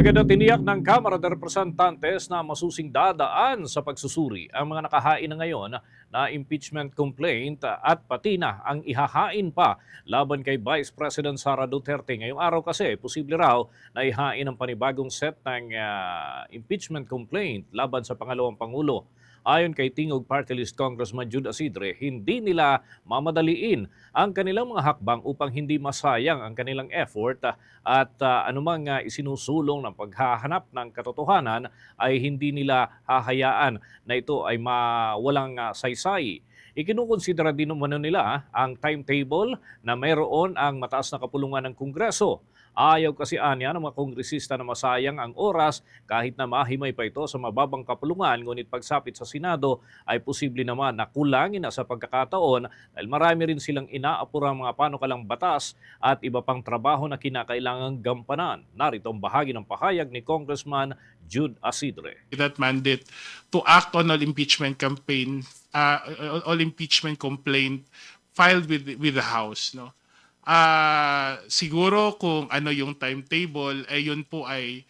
Agad tiniyak ng Kamara de Representantes na masusing dadaan sa pagsusuri ang mga nakahain na ngayon na impeachment complaint at pati na ang ihahain pa laban kay Vice President Sara Duterte. Ngayong araw kasi, posible raw na ihain ang panibagong set ng ah, impeachment complaint laban sa pangalawang Pangulo. Ayon kay Tingog Party List Congressman Jude Asidre, hindi nila mamadaliin ang kanilang mga hakbang upang hindi masayang ang kanilang effort at ah, anumang ah, isinusulong ng paghahanap ng katotohanan ay hindi nila hahayaan na ito ay mawalang ah, saysay. Ikinukonsidera din naman nila ah, ang timetable na mayroon ang mataas na kapulungan ng Kongreso. Ayaw kasi anya ng mga kongresista na masayang ang oras kahit na mahimay pa ito sa mababang kapulungan ngunit pagsapit sa Senado ay posible naman na kulangin na sa pagkakataon dahil marami rin silang inaapurang mga panukalang batas at iba pang trabaho na kinakailangang gampanan. Narito ang bahagi ng pahayag ni Congressman Jude Asidre. that mandate to act on all impeachment campaign, uh, all impeachment complaint filed with with the House, no. Ah, siguro kung ano yung timetable, eh yun po ay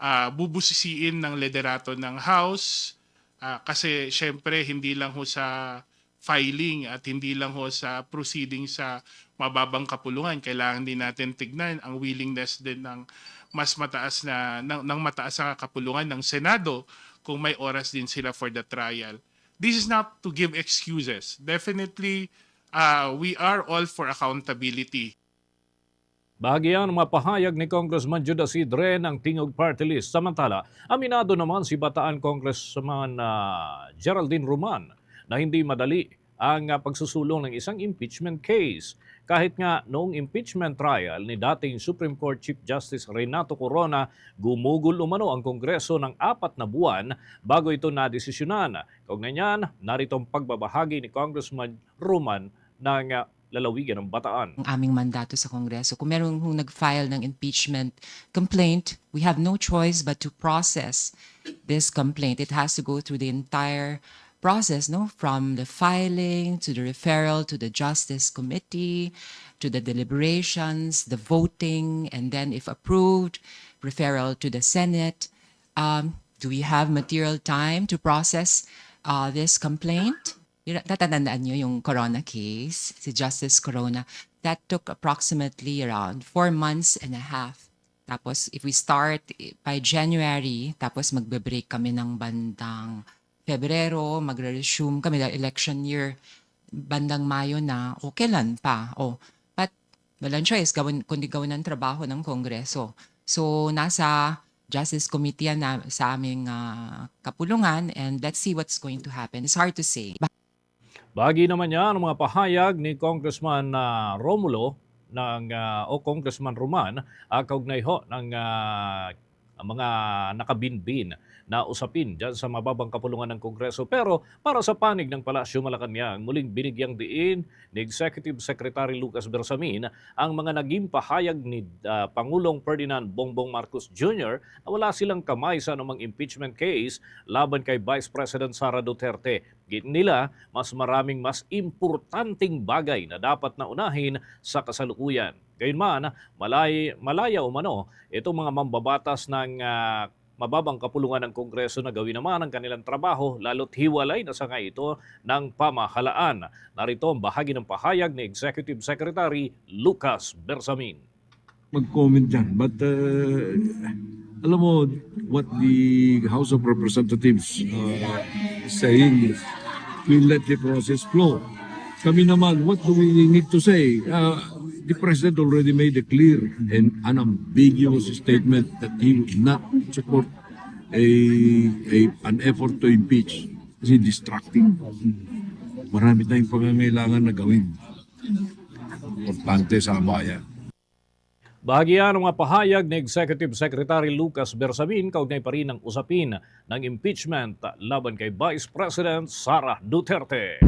ah, bubusisiin ng liderato ng House Ah, kasi syempre hindi lang ho sa filing at hindi lang ho sa proceeding sa mababang kapulungan kailangan din natin tignan ang willingness din ng mas mataas na ng, ng mataas na kapulungan ng Senado kung may oras din sila for the trial. This is not to give excuses. Definitely uh, we are all for accountability. Bahagi yan ng mapahayag ni Congressman Jude Asidre ng Tingog Party List. Samantala, aminado naman si Bataan Congressman ah, Geraldine Roman na hindi madali ang ah, pagsusulong ng isang impeachment case. Kahit nga noong impeachment trial ni dating Supreme Court Chief Justice Renato Corona, gumugol umano ang Kongreso ng apat na buwan bago ito nadesisyonan. Kaugnay niyan, narito ang pagbabahagi ni Congressman Roman ng lalawigan ng Bataan. ang aming mandato sa Kongreso. Kung meron kung nag-file ng impeachment complaint, we have no choice but to process this complaint. It has to go through the entire process, no? From the filing to the referral to the Justice Committee, to the deliberations, the voting, and then if approved, referral to the Senate. Um, do we have material time to process uh, this complaint? Yun- Tatatandaan nyo yung Corona case, si Justice Corona. That took approximately around four months and a half. Tapos, if we start by January, tapos magbe-break kami ng bandang Pebrero, magre-resume kami dahil election year, bandang Mayo na, o kailan pa? O, but walang choice, gawin, kundi gawin ng trabaho ng Kongreso. So, nasa Justice Committee na, sa aming ah, kapulungan and let's see what's going to happen. It's hard to say. Bahagi naman niya ang mga pahayag ni Congressman ah, Romulo ng ah, o Congressman Roman uh, kaugnay ho ng ah, mga nakabinbin na usapin dyan sa mababang kapulungan ng Kongreso. Pero para sa panig ng Palasyo Malacanang, muling binigyang diin ni Executive Secretary Lucas Bersamin ang mga naging pahayag ni ah, Pangulong Ferdinand Bongbong Marcos Jr. na wala silang kamay sa anumang impeachment case laban kay Vice President Sara Duterte. Git nila, mas maraming mas importanteng bagay na dapat na unahin sa kasalukuyan. Gayunman, malay, malaya umano itong mga mambabatas ng ah, mababang kapulungan ng Kongreso na gawin naman ang kanilang trabaho lalo't hiwalay na sa nga ito ng pamahalaan. Narito ang bahagi ng pahayag ni Executive Secretary Lucas Bersamin. mag-comment dyan. But, uh, alam mo, what the House of Representatives uh, saying we let the process flow. Kami naman, what do we need to say? Uh, the President already made a clear and unambiguous statement that he would not support a, a an effort to impeach kasi distracting. Marami tayong pangangailangan na gawin. Importante sa bayan. Bahagi yan ang mga pahayag ni Executive Secretary Lucas Bersamin kaugnay pa rin ng usapin ng impeachment laban kay Vice President Sara Duterte.